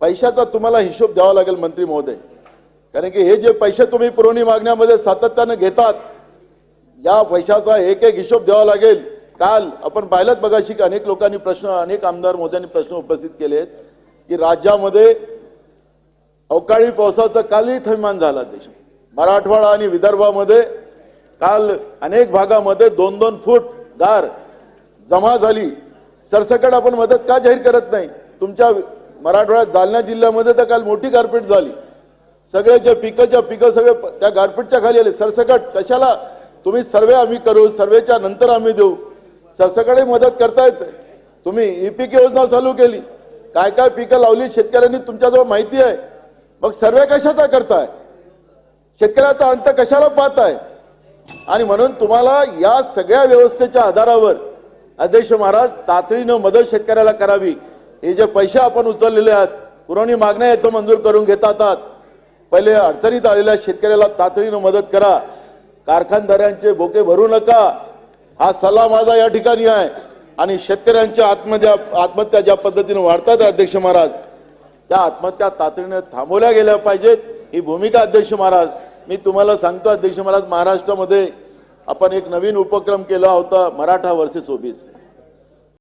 पैशाचा तुम्हाला हिशोब द्यावा लागेल मंत्री महोदय. कारण की हे जे पैसे तुम्ही पुरवणी मागण्यामध्ये सातत्यानं घेतात या पैशाचा एक एक हिशोब द्यावा लागेल. काल आपण पाहिलं बघाशी की अनेक लोकांनी प्रश्न अनेक आमदार मोद्यांनी प्रश्न उपस्थित केले आहेत की राज्यामध्ये अवकाळी पावसाचा कालही थैमान झाला देश मराठवाडा आणि विदर्भामध्ये काल अनेक भागामध्ये दोन दोन फूट गार जमा झाली. सरसकट आपण मदत का जाहीर करत नाही? तुमच्या मराठवाड्यात जालना जिल्ह्यामध्ये तर काल मोठी गारपीट झाली. सगळ्याच्या पिकाच्या पिकं सगळे त्या गारपीटच्या खाली आले. सरसकट कशाला? तुम्ही सर्वे आम्ही करू सर्वेच्या नंतर आम्ही देऊ. सरसकटही मदत करतायत तुम्ही ई पीक योजना चालू केली. काय काय पिकं लावली शेतकऱ्यांनी तुमच्याजवळ माहिती आहे. मग सर्वे कशाचा करताय? शेतकऱ्याचा अंत कशाला पाहताय? आणि म्हणून तुम्हाला या सगळ्या व्यवस्थेच्या आधारावर अध्यक्ष महाराज तातडीनं मदत शेतकऱ्याला करावी. हे जे पैसे आपण उचललेले आहेत पुरवणी मागण्या याचं मंजूर करून घेतात पहिले अडचणीत आलेल्या शेतकऱ्याला तातडीनं मदत करा. कारखानदारांचे बोके भरू नका. हा सल्ला माझा या ठिकाणी आहे. आणि शेतकऱ्यांच्या आत्महत्या आत्महत्या ज्या पद्धतीने वाढतात अध्यक्ष महाराज त्या आत्महत्या तातडीने थांबवल्या गेल्या पाहिजेत. ही भूमिका अध्यक्ष महाराज मी तुम्हाला सांगतो अध्यक्ष महाराज महाराष्ट्रामध्ये आपण एक नवीन उपक्रम केला होता मराठा वर्सेस ओबीसी.